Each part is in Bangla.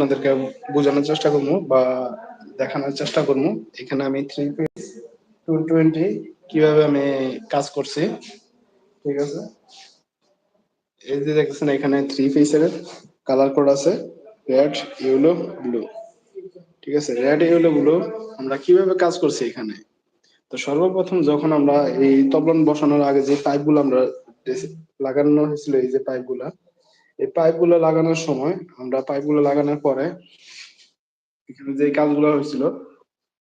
আপনাদেরকে বোঝানোর চেষ্টা করব বা দেখানোর চেষ্টা করব। এখানে আমি থ্রি পিস টু টোয়েন্টি কীভাবে আমি কাজ করছি, ঠিক আছে? এই যে দেখছেন এখানে থ্রি পিসের কালার কোড আছে রেড ইয়েলো ব্লু ঠিক আছে? রেড ইয়েলো ব্লু আমরা কীভাবে কাজ করছি এখানে? তো সর্বপ্রথম যখন আমরা এই তবলন বসানোর আগে যে পাইপগুলো আমরা লাগানো হয়েছিল, এই যে পাইপগুলা এই পাইপগুলো লাগানোর সময়, আমরা পাইপগুলো লাগানোর পরে এখানে যে কাজগুলো হয়েছিল,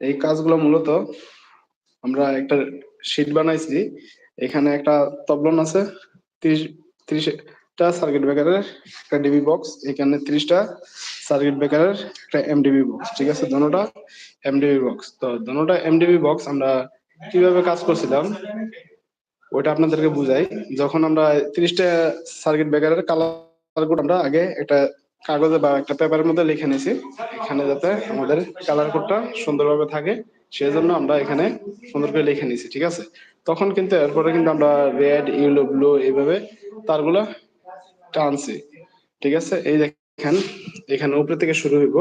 এই কাজগুলো মূলত আমরা একটা শীট বানাইছি। এখানে একটা তবলন আছে, ত্রিশ, ত্রিশটা সার্কিট ব্রেকারের একটা ডিবি বক্স এখানে ত্রিশটা সার্কিট ব্রেকারের একটা এমডিবি বক্স ঠিক আছে? দোনোটা এমডিবি বক্স তো দোনোটা এমডিবি বক্স আমরা কীভাবে কাজ করছিলাম, ওইটা আপনাদেরকে বুঝাই। যখন আমরা ত্রিশটা সার্কিট ব্রেকারের কালার কোড আমরা আগে একটা কাগজে বা একটা পেপারের মধ্যে লিখে নিয়েছি এখানে যাতে আমাদের কালার কোডটা সুন্দরভাবে থাকে, সেজন্য আমরা এখানে সুন্দর করে লিখে নিয়েছি ঠিক আছে? তখন কিন্তু এরপরে কিন্তু আমরা রেড ইয়েলো ব্লু এইভাবে তারগুলো টানছি, ঠিক আছে? এই দেখেন, এখানে উপরে থেকে শুরু হইব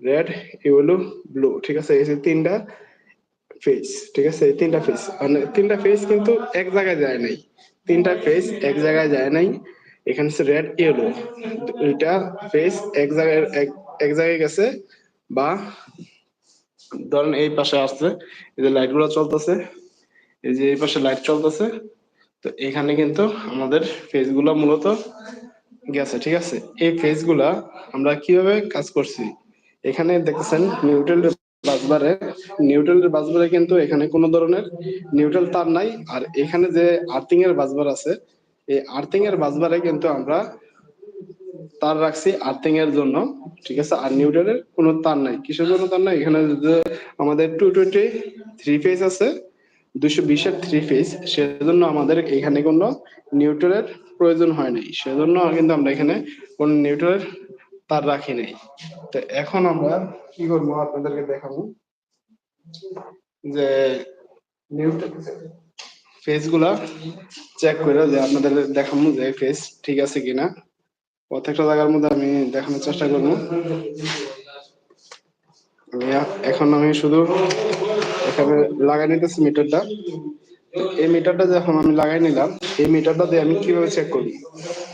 রেড ইয়েলো ব্লু ঠিক আছে? এই যে তিনটা ফেস ঠিক আছে? এই তিনটা ফেস মানে তিনটা ফেস কিন্তু এক জায়গায় যায় নাই। তিনটা ফেস এক জায়গায় যায় নাই। এখানে হচ্ছে রেড ইয়েলো দুইটা ফেস এক জায়গায় এক জায়গায় গেছে বা ধরেন এই পাশে আসছে, এই যে লাইটগুলো চলতেছে, এই যে এই পাশে লাইট চলতেছে, তো এখানে কিন্তু আমাদের ফেসগুলা মূলত গেছে, ঠিক আছে? এই ফেসগুলা আমরা কীভাবে কাজ করছি? এখানে দেখতেছেন নিউট্রাল বাসবারে নিউট্রাল বাসবারে কিন্তু এখানে কোনো ধরনের নিউট্রাল তার নাই। আর এখানে যে আর্থিং এর বাসবার আছে এই আর্থিং এর বাসবারে কিন্তু আমরা তার রাখছি আর্থিং এর জন্য, ঠিক আছে? আর নিউট্রালের কোনো তার নাই। কিসের জন্য তার নাই? এখানে আমাদের টু টোয়েন্টি থ্রি ফেজ আছে দুশো বিশের থ্রি ফেজ সেজন্য আমাদের এখানে কোনো নিউট্রালের প্রয়োজন হয় নাই। সেজন্য কিন্তু আমরা এখানে কোন নিউট্রালের তার রাখি নাই। তো এখন আমরা কি করব আপনাদেরকে দেখাবো? যে নিউট্রাল ফেজগুলা চেক করে যে আপনাদের দেখাবো যে ফেস ঠিক আছে কিনা। প্রত্যেকটা জায়গার মধ্যে আমি দেখানোর চেষ্টা করব। এখন আমি শুধু এখানে লাগাই নিতেছি মিটারটা এই মিটারটা যখন আমি লাগাই নিলাম, এই মিটারটা দিয়ে আমি কীভাবে চেক করি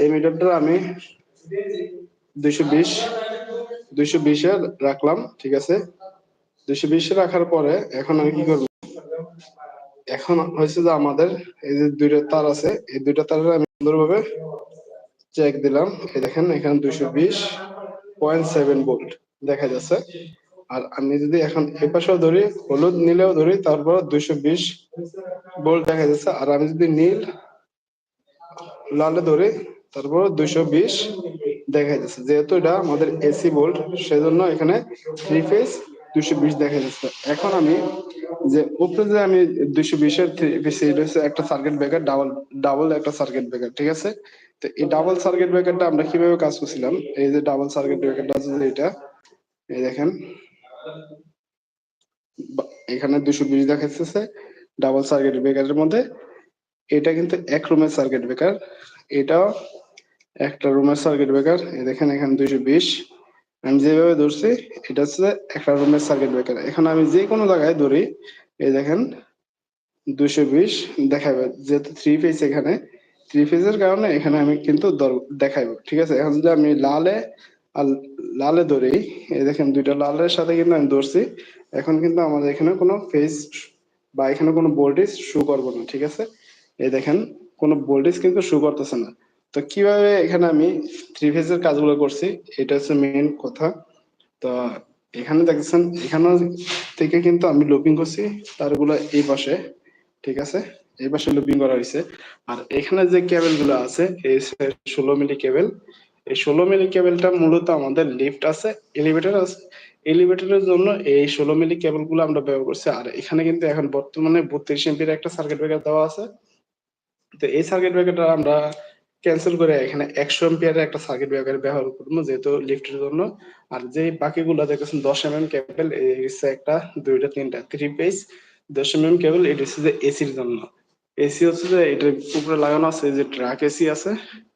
এই মিটারটা আমি দুইশো বিশ, দুইশো বিশে রাখলাম, ঠিক আছে? দুইশো বিশে রাখার পরে এখন আমি কি করব? এখন হয়েছে যে আমাদের এই যে দুইটা তার আছে, এই দুইটা তারের আমি সুন্দরভাবে চেক দিলাম। এই দেখেন, এখানে দুইশো বিশ পয়েন্ট সেভেন ভোল্ট দেখা যাচ্ছে। আর আমি যদি এখন এ পাশেও ধরি, হলুদ নীলেও ধরি, তারপর দুইশো বিশ ভোল্ট দেখা যাচ্ছে। আর আমি যদি নীল, লালে ধরি, তারপর দুইশো বিশ দেখা যাচ্ছে। যেহেতু এটা আমাদের এসি ভোল্ট সেজন্য এখানে থ্রি ফেজ দুইশো বিশ দেখা যাচ্ছে। এখন আমি যে উপরে যে আমি দুইশো বিশের হচ্ছে একটা সার্কিট ব্রেকার ডাবল ডাবল একটা সার্কিট ব্রেকার ঠিক আছে? তো এই ডাবল সার্কিট ব্রেকারটা আমরা কীভাবে কাজ করছিলাম? এই যে ডাবল সার্কিট ব্রেকারটা আছে এটা, এই দেখেন। এখানে দুশো বিশ দেখাচ্ছে ডাবল সার্কিট ব্রেকারের মধ্যে। এটা কিন্তু এক রুমের সার্কিট ব্রেকার এটাও একটা রুমের সার্কিট ব্রেকার এই দেখেন এখানে দুইশো বিশ। আমি যেভাবে ধরছি, এটা হচ্ছে একটা রুমের সার্কিট ব্রেকার এখানে আমি যে কোনো জায়গায় ধরি, এই দেখেন দুশো বিশ, দেখাবে, যেহেতু থ্রি ফেজ এখানে থ্রি ফেজের কারণে এখানে আমি কিন্তু দেখাইবো, ঠিক আছে? এখন যদি আমি লালে, আর লালে ধরি, এই দেখেন, দুইটা লালের সাথে কিন্তু আমি ধরছি, এখন কিন্তু আমাদের এখানে কোনো ফেজ বা এখানে কোনো ভোল্টেজ শু করব না, ঠিক আছে? এই দেখেন, কোনো ভোল্টেজ কিন্তু শু করতেছে না। তো কীভাবে এখানে আমি থ্রি ফেজের কাজগুলো করছি, এটা হচ্ছে মেইন কথা। তো এখানে দেখছেন এখানে থেকে কিন্তু আমি লুপিং করছি, তারগুলো এই পাশে, ঠিক আছে? এই পাশে লুপিং করা হয়েছে। আর এখানে যে কেবলগুলো আছে, এই ষোলো মিলি কেবল এই ষোলো মিলি কেবলটা মূলত আমাদের লিফট আছে এলিভেটর আছে। এলিভেটরের জন্য এই ষোলো মিলি কেবলগুলো আমরা ব্যবহার করছি। আর এখানে কিন্তু এখন বর্তমানে বত্রিশ এমপির একটা সার্কিট ব্রেকার দেওয়া আছে। তো এই সার্কিট ব্রেকারটা আমরা ক্যান্সেল করে এখানে একশো এম্পিয়ারের একটা সার্কিট ব্রেকার ব্যবহার করব, যেহেতু লিফটের জন্য। আর যে বাকিগুলো দেখেছেন দশ এম এম কেবল একটা, দুইটা, তিনটা থ্রি পেজ দশ এম এম কেবল এটা হচ্ছে যে এসির জন্য। এসি হচ্ছে যে এটার উপরে লাগানো আছে যে ট্রাক এসি আছে,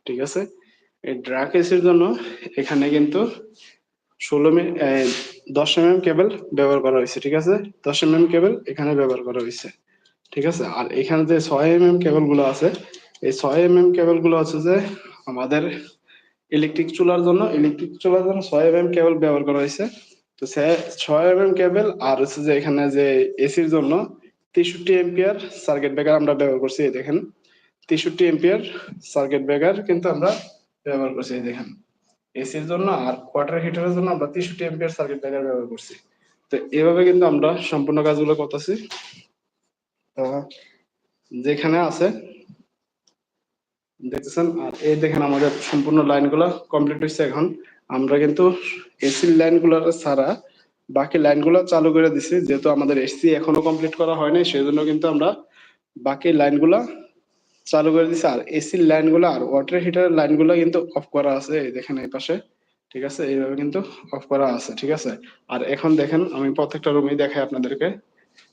ঠিক আছে? এই ড্রাক এসির জন্য এখানে কিন্তু ষোলো দশ এম এম কেবল ব্যবহার করা হয়েছে, ঠিক আছে? দশ এম এম কেবল এখানে ব্যবহার করা হয়েছে, ঠিক আছে? আর এখানে যে ছয় এম এম কেবলগুলো আছে এই ছয় এম এম কেবলগুলো আছে যে আমাদের ইলেকট্রিক চুলার জন্য ইলেকট্রিক চুলার জন্য ছয় এম এম কেবল ব্যবহার করা হয়েছে। তো সে ছয় এম এম কেবল আর হচ্ছে যে এখানে যে এসির জন্য তেষট্টি এম্পিয়ার সার্কিট ব্রেকার আমরা ব্যবহার করছি, এই দেখেন। তেষট্টি এম্পিয়ার সার্কিট ব্রেকার কিন্তু আমরা ব্যবহার করছি, এই দেখেন। এসির জন্য আর ওয়াটার হিটারের জন্য আমরা তেষট্টি এম্পিয়ার সার্কিট ব্রেকার ব্যবহার করছি। তো এভাবে কিন্তু আমরা সম্পূর্ণ কাজগুলো করতেছি। যেখানে আছে দেখতেছেন? আর এই দেখেন আমাদের সম্পূর্ণ লাইনগুলো কমপ্লিট হয়েছে এখন। আমরা কিন্তু এসির লাইনগুলো ছাড়া বাকি লাইনগুলো চালু করে দিছি। যেহেতু আমাদের এসি এখনও কমপ্লিট করা হয়নি সেই জন্য কিন্তু আমরা বাকি লাইনগুলো চালু করে দিছি। আর এসির লাইনগুলো আর ওয়াটার হিটারের লাইনগুলো কিন্তু অফ করা আছে। এই দেখেন এই পাশে, ঠিক আছে? এইভাবে কিন্তু অফ করা আছে, ঠিক আছে? আর এখন দেখেন, আমি প্রত্যেকটা রুমে দেখাই আপনাদেরকে,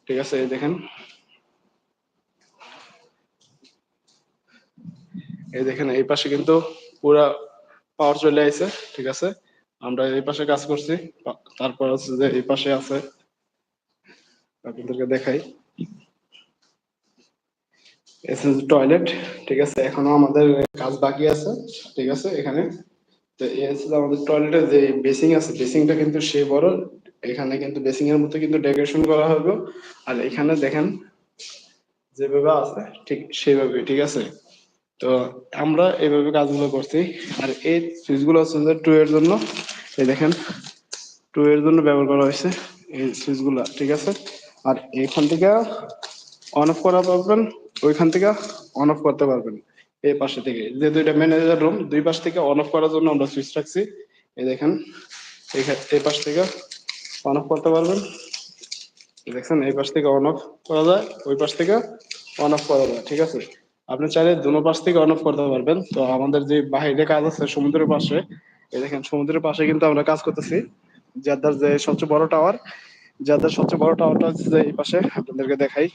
ঠিক আছে? এই দেখেন এই দেখেন, এই পাশে কিন্তু পুরা পাওয়ার চলে আইছে, ঠিক আছে? আমরা এই পাশে কাজ করছি তারপর হচ্ছে যে এই পাশে আছে। আপনাদেরকে দেখাই। টয়লেট ঠিক আছে? এখনও আমাদের কাজ বাকি আছে, ঠিক আছে? এখানে। তো এই হচ্ছে আমাদের টয়লেটের যে বেসিং আছে, বেসিংটা কিন্তু সে বড়। এখানে কিন্তু বেসিং এর মধ্যে কিন্তু ডেকোরেশন করা হবে। আর এখানে দেখেন, যেভাবে আছে, ঠিক সেইভাবে, ঠিক আছে? তো আমরা এইভাবে কাজগুলো করছি। আর এই সুইচগুলো হচ্ছে যে টু এর জন্য। এই দেখেন টু এর জন্য ব্যবহার করা হয়েছে এই সুইচগুলো ঠিক আছে? আর এখান থেকে অন অফ করা পারবেন, ওইখান থেকে অন অফ করতে পারবেন এই পাশে থেকে। যে দুইটা ম্যানেজার রুম দুই পাশ থেকে অন অফ করার জন্য আমরা সুইচ রাখছি। এই দেখেন, এই পাশ থেকে অন অফ করতে পারবেন। দেখছেন এই পাশ থেকে অন অফ করা যায়, ওই পাশ থেকে অন অফ করা যায়, ঠিক আছে? আপনি চাইলে দুনো পাশ থেকে অন অফ করতে পারবেন। তো আমাদের যে বাহিরে কাজ আছে সমুদ্রের পাশে, এই দেখেন সমুদ্রের পাশে কিন্তু আমরা কাজ করতেছি। যাদের যে সবচেয়ে বড় টাওয়ার যাদের সবচেয়ে বড় টাওয়ারটা হচ্ছে এই পাশে, আপনাদেরকে দেখাই।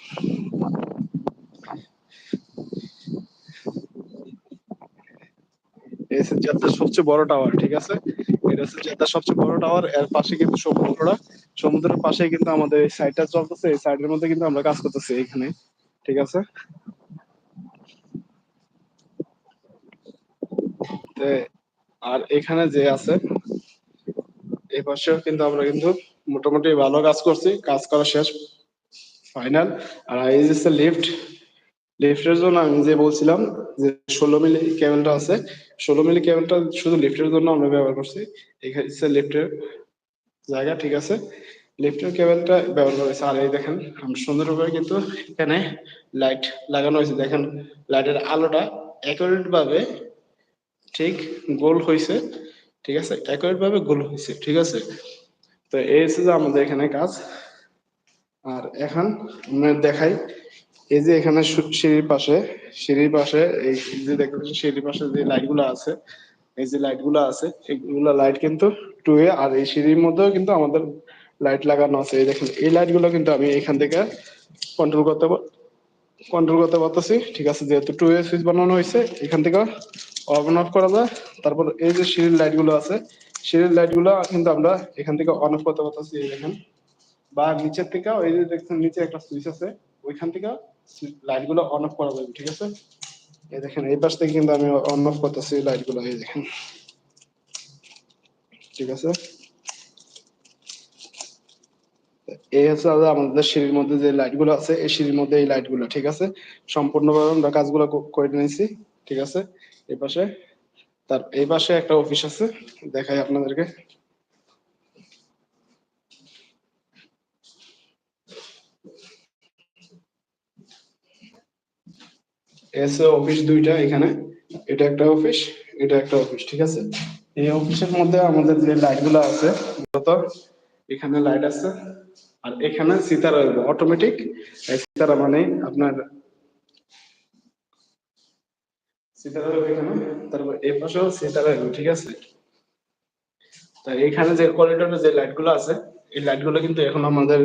জেদ্দার সবচেয়ে বড় টাওয়ার ঠিক আছে? এটা হচ্ছে জেদ্দার সবচেয়ে বড় টাওয়ার এর পাশে কিন্তু সমুদ্রটা। সমুদ্রের পাশে কিন্তু আমাদের এই সাইডটা চলতেছে, এই সাইডের মধ্যে কিন্তু আমরা কাজ করতেছি এখানে, ঠিক আছে? আর এখানে যে আছে, এই পাশেও কিন্তু আমরা কিন্তু মোটামুটি ভালো কাজ করছি, কাজ করা শেষ, ফাইনাল। আর এই যে লিফট লিফটের জন্য আমি যে বলছিলাম যে ষোলো মিলি কেবলটা আছে, ষোলো মিলি কেবলটা শুধু লিফটের জন্য আমরা ব্যবহার করছি। এখানে লিফটের জায়গা, ঠিক আছে? লিফটের কেবলটা ব্যবহার করেছে আর এই দেখেন, আমরা সুন্দরভাবে কিন্তু এখানে লাইট লাগানো হয়েছে। দেখেন লাইটের আলোটা অ্যাকুরেট ভাবে ঠিক, গোল হয়েছে ঠিক আছে? অ্যাকুরেট ভাবে গোল হয়েছে ঠিক আছে? তো এই হচ্ছে যে আমাদের এখানে কাজ। আর এখন দেখাই, এই যে এখানে সিঁড়ির পাশে সিঁড়ির পাশে এই যে দেখতে সিঁড়ির পাশে যে লাইটগুলো আছে, এই যে লাইটগুলো আছে, এগুলো লাইট কিন্তু টু এ আর এই সিঁড়ির মধ্যেও কিন্তু আমাদের লাইট লাগানো আছে। এই দেখেন, এই লাইটগুলো কিন্তু আমি এখান থেকে কন্ট্রোল করতে কন্ট্রোল করতে পারতেছি। ঠিক আছে, যেহেতু টু এ সুইচ বানানো হয়েছে এখান থেকে অন অফ করা যায়। তারপর এই যে সিঁড়ির লাইটগুলো আছে, সিঁড়ির লাইটগুলো কিন্তু আমরা এখান থেকে অন অফ করতে পারতেছি, এই দেখেন। বা নিচের থেকে ওই যে দেখছেন, নিচে একটা সুইচ আছে, ওইখান থেকে লাইটগুলো অন অফ করা যাবে, ঠিক আছে? এই দেখেন, এই পাশ থেকে কিন্তু আমি অন অফ করতেছি লাইটগুলো এই দেখেন। ঠিক আছে? এই হচ্ছে আমাদের সিঁড়ির মধ্যে যে লাইটগুলো আছে, এই সিঁড়ির মধ্যে এই লাইটগুলো ঠিক আছে? সম্পূর্ণভাবে আমরা কাজগুলো করে নিয়েছি, ঠিক আছে? এই পাশে। তার এই পাশে একটা অফিস আছে, দেখাই আপনাদেরকে। এসে অফিস দুইটা এখানে, এটা একটা অফিস এটা একটা অফিস ঠিক আছে? এই অফিসের মধ্যে আমাদের যে লাইটগুলো আছে মূলত এখানে লাইট আছে, আর এখানে সিতারা অটোমেটিক সিতারা মানে আপনার এখানে যে করিডোরে যে লাইটগুলো আছে, এই লাইটগুলো কিন্তু এখন আমাদের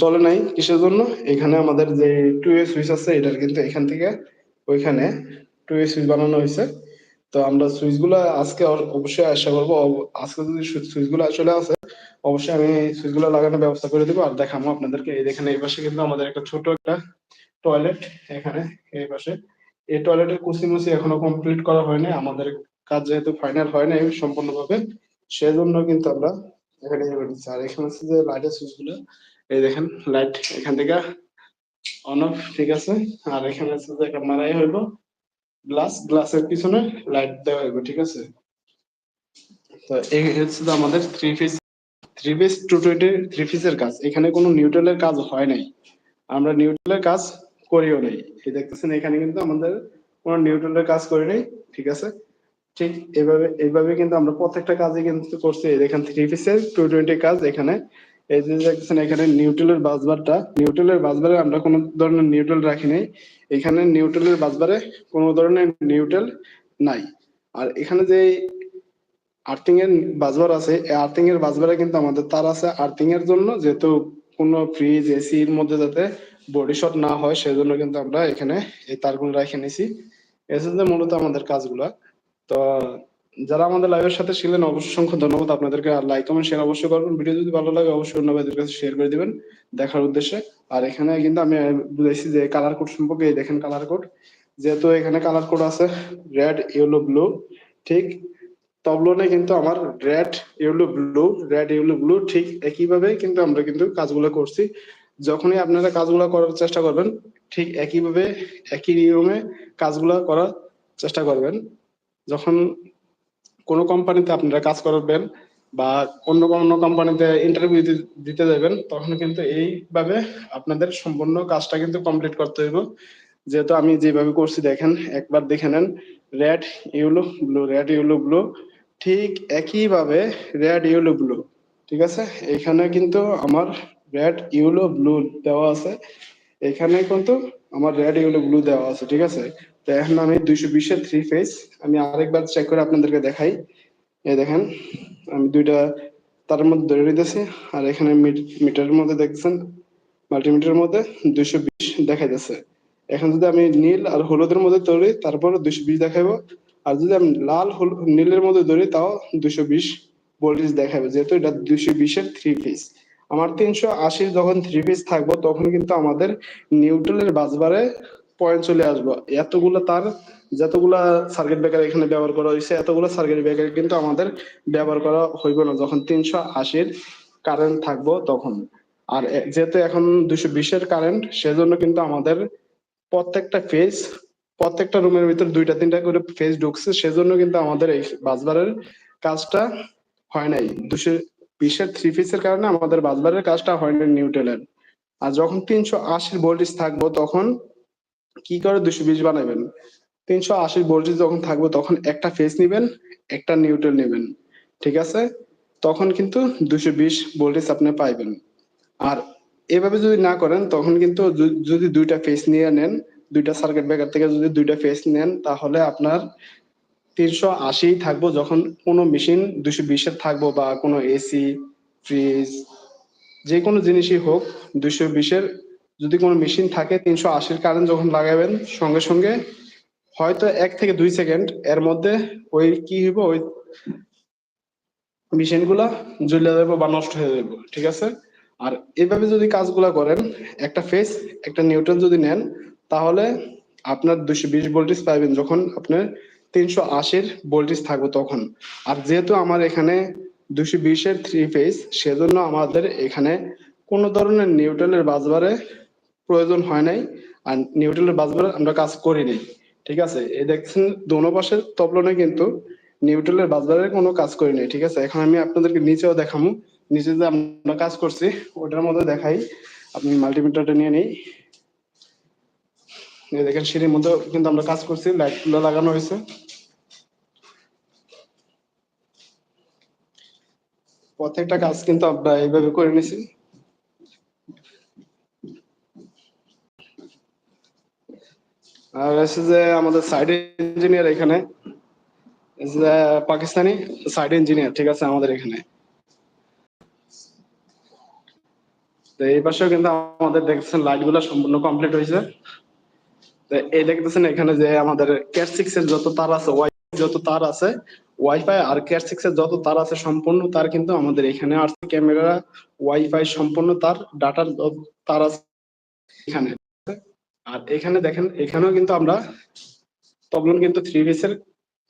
চলে নাই কিসের জন্য? এখানে আমাদের যে টু এ সুইচ আছে, এটার কিন্তু এখান থেকে ওইখানে টু এ সুইচ বানানো হয়েছে। তো আমরা সুইচগুলো আজকে অবশ্যই আশা করব আজকে যদি সুইচগুলো আসলে আছে অবশ্যই আমি সুইচগুলো লাগানোর ব্যবস্থা করে দেবো। আর দেখাবো আপনাদেরকে, এই দেখেন এই পাশে কিন্তু আমাদের একটা ছোট একটা টয়লেট এখানে, এই পাশে। এই টয়লেটের কুচি মুচি এখনও কমপ্লিট করা হয়নি। আমাদের কাজ যেহেতু ফাইনাল হয় নাই সম্পূর্ণভাবে, সেজন্য কিন্তু আমরা এখানে আর এখানে হচ্ছে যে লাইটের সুইচগুলো, এই দেখেন লাইট এখান থেকে অন অফ ঠিক আছে? আর এখানে হচ্ছে যে ক্যামেরাই হইব গ্লাস গ্লাসের পিছনে লাইট দেওয়া হইব, ঠিক আছে? তো এই হচ্ছে যে আমাদের three piece three piece two twenty three পিসের কাজ। এখানে কোনো নিউট্রালের কাজ হয় নাই। আমরা নিউট্রালের কাজ করিও নাই। এই দেখতেছেন এখানে কিন্তু আমাদের কোনো নিউট্রালের কাজ করি নাই, ঠিক আছে? ঠিক এইভাবে এইভাবে কিন্তু আমরা প্রত্যেকটা কাজে কিন্তু করছি। এই দেখেন থ্রি পিসের টু টোয়েন্টি কাজ এখানে। এই যে দেখছেন এখানে নিউট্রালের বাসবারটা। নিউট্রালের বাসবারে আমরা কোনো ধরনের নিউট্রাল রাখি নাই। এখানে নিউট্রালের বাসবারে কোনো ধরনের নিউট্রাল নাই। আর এখানে যে আর্থিং এর বাজবার আছে, এই আর্থিং এর বাজবারে কিন্তু আমাদের তার আছে। আর্থিং এর জন্য যেহেতু কোনো ফ্রিজ এসির মধ্যে যাতে বডি শট না হয়, সেজন্য কিন্তু আমরা এখানে এই তারগুলো রেখে নিছি। এসে মূলত আমাদের কাজগুলা। তো, যারা আমাদের লাইভের সাথে ছিলেন, অবশ্যই অসংখ্য ধন্যবাদ আপনাদেরকে। আর লাইক কমেন্ট শেয়ার অবশ্যই করবেন। ভিডিও যদি ভালো লাগে, অবশ্যই অন্য ভাইদের কাছে শেয়ার করে দিবেন দেখার উদ্দেশ্যে। আর এখানে কিন্তু আমি বুঝাইছি যে কালার কোড সম্পর্কে, এই দেখেন কালার কোড যেহেতু এখানে কালার কোড আছে রেড ইয়েলো ব্লু ঠিক? তবলনে কিন্তু আমার red yellow blue red yellow blue ঠিক একইভাবে কিন্তু আমরা কিন্তু কাজগুলো করছি। যখনই আপনারা কাজগুলো করার চেষ্টা করবেন, ঠিক একইভাবে, একই নিয়মে কাজগুলো করার চেষ্টা করবেন। যখন কোনো কোম্পানিতে আপনারা কাজ করবেন বা অন্য কোনো কোম্পানিতে ইন্টারভিউ দিতে যাবেন, তখন কিন্তু এইভাবে আপনাদের সম্পূর্ণ কাজটা কিন্তু কমপ্লিট করতে হইব। যেহেতু আমি যেভাবে করছি, দেখেন, একবার দেখে নেন red yellow blue red yellow blue ঠিক একইভাবে রেড ইউলো ব্লু ঠিক আছে? এখানে কিন্তু আমার রেড ইউলো ব্লু দেওয়া আছে। এখানে কিন্তু আমার রেড ইউলো ব্লু দেওয়া আছে, ঠিক আছে? তো এখন আমি দুইশো বিশের থ্রি ফেজ আমি আরেকবার চেক করে আপনাদেরকে দেখাই। এই দেখেন, আমি দুইটা তার মধ্যে ধরে নিতেছি, আর এখানে মিটারের মধ্যে দেখছেন মাল্টিমিটারের মধ্যে দুইশো বিশ দেখা যাচ্ছে এখন যদি আমি নীল আর হলুদের মধ্যে ধরি, তারপর দুইশো বিশ দেখাবো আর যদি আমি লাল নীলের মধ্যে ধরি, তাও দুইশো বিশ ভোল্টেজ দেখাবে যেহেতু এটা দুইশো বিশের থ্রি পিস আমার তিনশো আশির যখন থ্রি পিস থাকব তখন কিন্তু আমাদের নিউট্রালের বাজবারে পয়েন্ট চলে আসব। এতগুলো তার, যতগুলা সার্কিট ব্রেকার এখানে ব্যবহার করা হয়েছে, এতগুলো সার্কিট ব্রেকার কিন্তু আমাদের ব্যবহার করা হইব না। যখন তিনশো আশির কারেন্ট থাকব তখন। আর যেহেতু এখন দুশো বিশের কারেন্ট সেজন্য কিন্তু আমাদের প্রত্যেকটা ফেজ প্রত্যেকটা রুমের ভিতর দুইটা, তিনটা করে ফেজ ঢুকছে, সেজন্য কিন্তু আমাদের এই বাসবারের কাজটা হয় নাই। দুশো বিশের থ্রি ফেজের কারণে আমাদের বাজবারের কাজটা হয় নাই নিউট্রালের আর যখন তিনশো আশির ভোল্টেজ থাকব তখন কি করে দুশো বিশ বানাবেন? তিনশো আশির ভোল্টেজ যখন থাকবে তখন একটা ফেজ নিবেন, একটা নিউট্রাল নেবেন, ঠিক আছে? তখন কিন্তু দুশো বিশ ভোল্টেজ আপনি পাইবেন। আর এভাবে যদি না করেন, তখন কিন্তু যদি- যদি দুইটা ফেস নিয়ে নেন, দুইটা সার্কিট ব্রেকার থেকে যদি দুইটা ফেস নেন, তাহলে আপনার তিনশো আশি থাকব যখন কোনো মেশিন দুশো বিশের থাকব বা কোনো এসি ফ্রিজ যে কোনো জিনিসই হোক দুশো বিশের যদি কোনো মেশিন থাকে তিনশো আশির কারেন্ট যখন লাগাবেন সঙ্গে সঙ্গে, হয়তো এক থেকে দুই সেকেন্ড এর মধ্যে ওই কি হইব, ওই মেশিনগুলা জ্বলে যাব বা নষ্ট হয়ে যাব, ঠিক আছে? আর এভাবে যদি কাজগুলা করেন, একটা ফেস একটা নিউটন যদি নেন, তাহলে আপনার দুশো বিশ ভোল্টেজ পাবেন যখন আপনার তিনশো আশির ভোল্টেজ থাকবে তখন। আর যেহেতু আমার এখানে দুশো বিশের থ্রি ফেজ সেজন্য আমাদের এখানে কোনো ধরনের নিউট্রালের বাজবারে প্রয়োজন হয় নাই। আর নিউট্রালের বাজবারে আমরা কাজ করি নাই ঠিক আছে? এই দেখছেন, দোনো পাশের তবলনে কিন্তু নিউট্রালের বাজবারের কোনো কাজ করি নাই ঠিক আছে? এখন আমি আপনাদেরকে নিচেও দেখামু। নিচে যে আমরা কাজ করছি, ওটার মধ্যে দেখাই। আপনি মাল্টিমিটারটা নিয়ে নেই। দেখেন, সিঁড়ির মধ্যে কিন্তু আমরা কাজ করছি। লাইটগুলো লাগানো হয়েছে। প্রত্যেকটা কাজ কিন্তু আমরা এইভাবে করে নিছি। আর হচ্ছে যে আমাদের সাইড ইঞ্জিনিয়ার এখানে পাকিস্তানি সাইড ইঞ্জিনিয়ার ঠিক আছে, আমাদের এখানে। তো এই পাশেও কিন্তু আমাদের দেখছেন লাইটগুলো সম্পূর্ণ কমপ্লিট হয়েছে। তো এই দেখতেছেন এখানে যে আমাদের ক্যাট সিক্স এর যত তার আছে ওয়াই যত তার আছে ওয়াইফাই আর কে সিক্স এর যত তার আছে সম্পূর্ণ তার কিন্তু আমাদের এখানে আর ক্যামেরা ওয়াইফাই সম্পূর্ণ তার ডাটার তার আছে এখানে। আর এখানে দেখেন, এখানেও কিন্তু আমরা তখন কিন্তু থ্রি ফেসের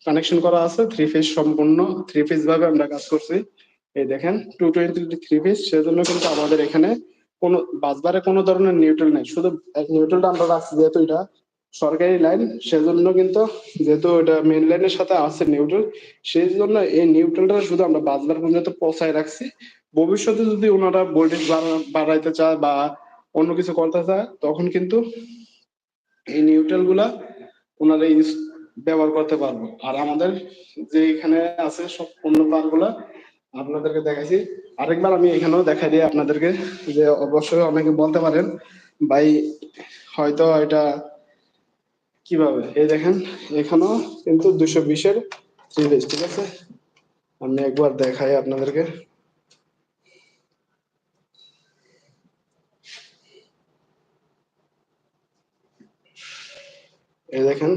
কানেকশন করা আছে। থ্রি ফেজ সম্পূর্ণ থ্রি ফেজ ভাবে আমরা কাজ করছি। এই দেখেন টু টোয়েন্টি থ্রি ফেজ সেজন্য কিন্তু আমাদের এখানে কোনো, বাসবারে কোনো ধরনের নিউট্রাল নেই। শুধু নিউট্রালটা আমরা রাখছি যেহেতু এটা। সরকারি লাইন সেজন্য কিন্তু যেহেতু এটা মেন লাইনের সাথে আছে নিউট্রাল সেই জন্য এই নিউট্রালটা শুধু আমরা বাসবার পর্যন্ত পৌঁছায় রাখছি। ভবিষ্যতে যদি ওনারা ভোল্টেজ বাড়াইতে চায় বা অন্য কিছু করতে চায়, তখন কিন্তু এই নিউট্রালগুলা ওনারা ব্যবহার করতে পারব। আর আমাদের যে এখানে আছে সব পণ্যগুলা আপনাদেরকে দেখাইছি। আরেকবার আমি এখানেও দেখাই দিই আপনাদেরকে যে অবশ্যই অনেকে বলতে পারেন, ভাই, হয়তো এটা কীভাবে? এই দেখেন, এখানেও কিন্তু দুশো বিশের থ্রি ঠিক আছে? আমি একবার দেখাই আপনাদেরকে। এই দেখেন,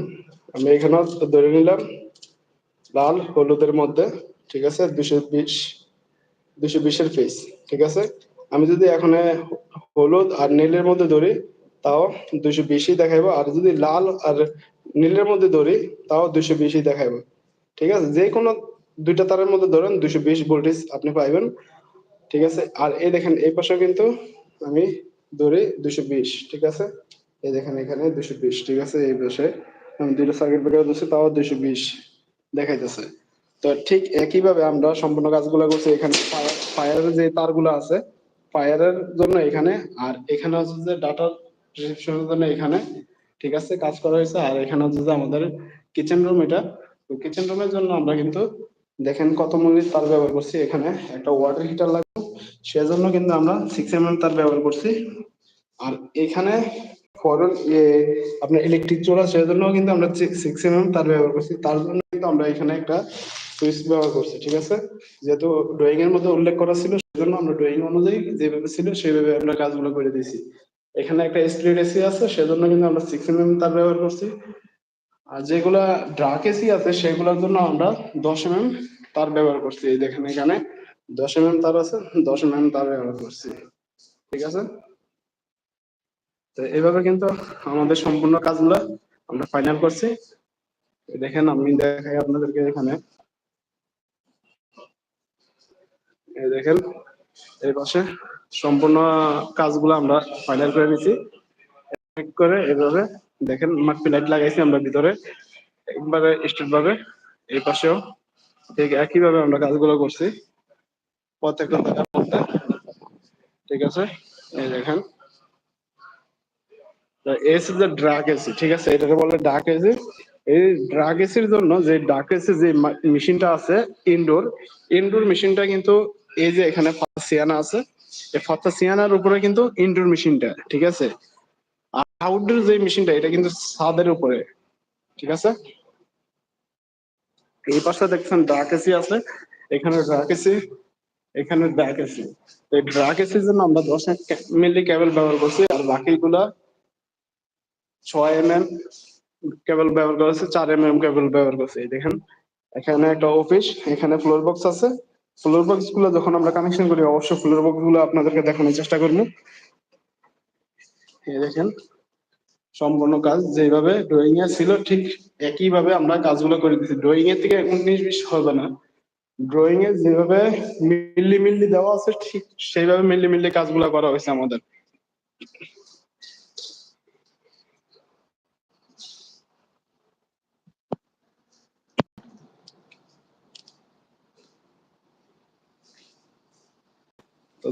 আমি এখানে ধরে নিলাম, লাল, হলুদের মধ্যে, ঠিক আছে? দুশো বিশ, দুশো বিশের পিস ঠিক আছে? আমি যদি এখন হলুদ আর নীলের মধ্যে ধরি তাও দুইশো বিশই দেখাইবো। আর যদি লাল আর নীলের মধ্যে ধরি, তাও দুইশো বিশই দেখাইবো। ঠিক আছে? যে কোনো দুইটা তারের মধ্যে ধরেন দুশো বিশ ভোল্টেজ আপনি পাইবেন। ঠিক আছে? আর এই দেখেন, এই পাশে কিন্তু আমি ধরি দুশো বিশ। ঠিক আছে? এই দেখেন এখানে দুশো বিশ। ঠিক আছে? এই পাশে আমি দুইটা সার্কিট ব্রেকার দিচ্ছি তাও দুশো বিশ দেখাইতেছে। তো ঠিক একইভাবে আমরা সম্পূর্ণ কাজগুলো করছি এখানে। ফায়ারের যে তারগুলো আছে ফায়ারের জন্য এখানে। আর এখানে হচ্ছে যে ডাটা রিসেপশনের জন্য এখানে ঠিক আছে, কাজ করা হয়েছে। আর এখানে হচ্ছে যে আমাদের কিচেন রুম এটা। তো কিচেন রুমের জন্য আমরা কিন্তু দেখেন কত মিনিট তার ব্যবহার করছি। এখানে একটা ওয়াটার হিটার লাগবে। সেজন্য কিন্তু আমরা সিক্স এম তার ব্যবহার করছি। আর এখানে ফরন আপনার ইলেকট্রিক চোলা সেজন্য কিন্তু আমরা সিক্স এম তার ব্যবহার করছি। তার জন্য কিন্তু আমরা এখানে একটা সুইচ ব্যবহার করছি, ঠিক আছে? যেহেতু ড্রয়িং এর মধ্যে উল্লেখ করা ছিল, সেজন্য আমরা ড্রয়িং অনুযায়ী যেভাবে ছিল সেভাবে আমরা কাজগুলো করে দিয়েছি। এখানে একটা স্প্লিট এসি আছে, সেজন্য কিন্তু আমরা সিক্স এম তার ব্যবহার করছি। আর যেগুলা ড্রাক এসি আছে, সেগুলোর জন্য আমরা দশ এম তার ব্যবহার করছি। এই দেখেন এখানে দশ এম তার আছে, দশ এম তার ব্যবহার করছি। ঠিক আছে? তো এইভাবে কিন্তু আমাদের সম্পূর্ণ কাজগুলো আমরা ফাইনাল করছি। দেখেন, আমি দেখাই আপনাদেরকে এখানে। দেখেন, এই পাশে সম্পূর্ণ কাজগুলো আমরা ফাইনাল করে নিছি। করে এভাবে দেখেন মাল্টি লাইট লাগাইছি আমরা ভিতরে। একবারে স্ট্রেট ভাবে এই পাশেও। ঠিক একই ভাবে আমরা কাজগুলো করছি। প্রত্যেকটা জায়গার মধ্যে। ঠিক আছে? এই দেখেন। এসি যে ড্রাগ এসি ঠিক আছে? এটাকে বলে ডাক এসি এই ড্রাগ এসির জন্য যে ডাক এসি যে মেশিনটা আছে ইনডোর ইনডোর মেশিনটা কিন্তু এই যে এখানে সিয়ানা আছে। উপরে কিন্তু ইনডোর মেশিনটা ঠিক আছে? আর আউটডোর যে মেশিনটা এটা কিন্তু ছাদের উপরে, ঠিক আছে? এই পাশে দেখছেন ডাক এসি আছে, এখানে ড্রাক এসি এখানে ড্রাক এসি এই ড্রাক এসির জন্য আমরা দশ মিলি কেবল ব্যবহার করছি, আর বাকিগুলা ছয় এম এম কেবল ব্যবহার করেছে চার এম এম কেবল ব্যবহার করছে। দেখেন, এখানে একটা অফিস এখানে ফ্লোর বক্স আছে। ফ্লোর বক্সগুলো যখন আমরা কানেকশন করি, অবশ্যই ফ্লোর বক্সগুলো আপনাদেরকে দেখানোর চেষ্টা করব। দেখেন, সম্পূর্ণ কাজ যেভাবে ড্রয়িং এ ছিল, ঠিক একই ভাবে আমরা কাজগুলো করে দিচ্ছি ড্রয়িং এর থেকে উনিশ বিশ হবে না। ড্রয়িং এ যেভাবে মিল্লি মিল্লি দেওয়া আছে, ঠিক সেইভাবে মিল্লি মিল্লি কাজগুলো করা হয়েছে আমাদের।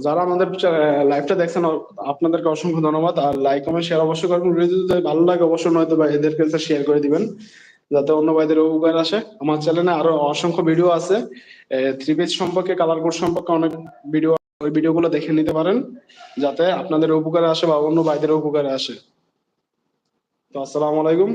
যারা আমাদের লাইভটা দেখছেন আপনাদেরকে অসংখ্য ধন্যবাদ। আর লাইক কমেন্ট শেয়ার অবশ্যই করবেন। ভিডিও যদি ভালো লাগে, অবশ্যই নয়তো বা এদেরকে শেয়ার করে দিবেন, যাতে অন্য ভাইদের উপকার আসে। আমার চ্যানেলে আরও অসংখ্য ভিডিও আছে। থ্রি পেজ সম্পর্কে কালার কোড সম্পর্কে অনেক ভিডিও ওই ভিডিওগুলো দেখে নিতে পারেন, যাতে আপনাদের উপকারে আসে বা অন্য ভাইদের উপকারে আসে। তো আসসালামু আলাইকুম।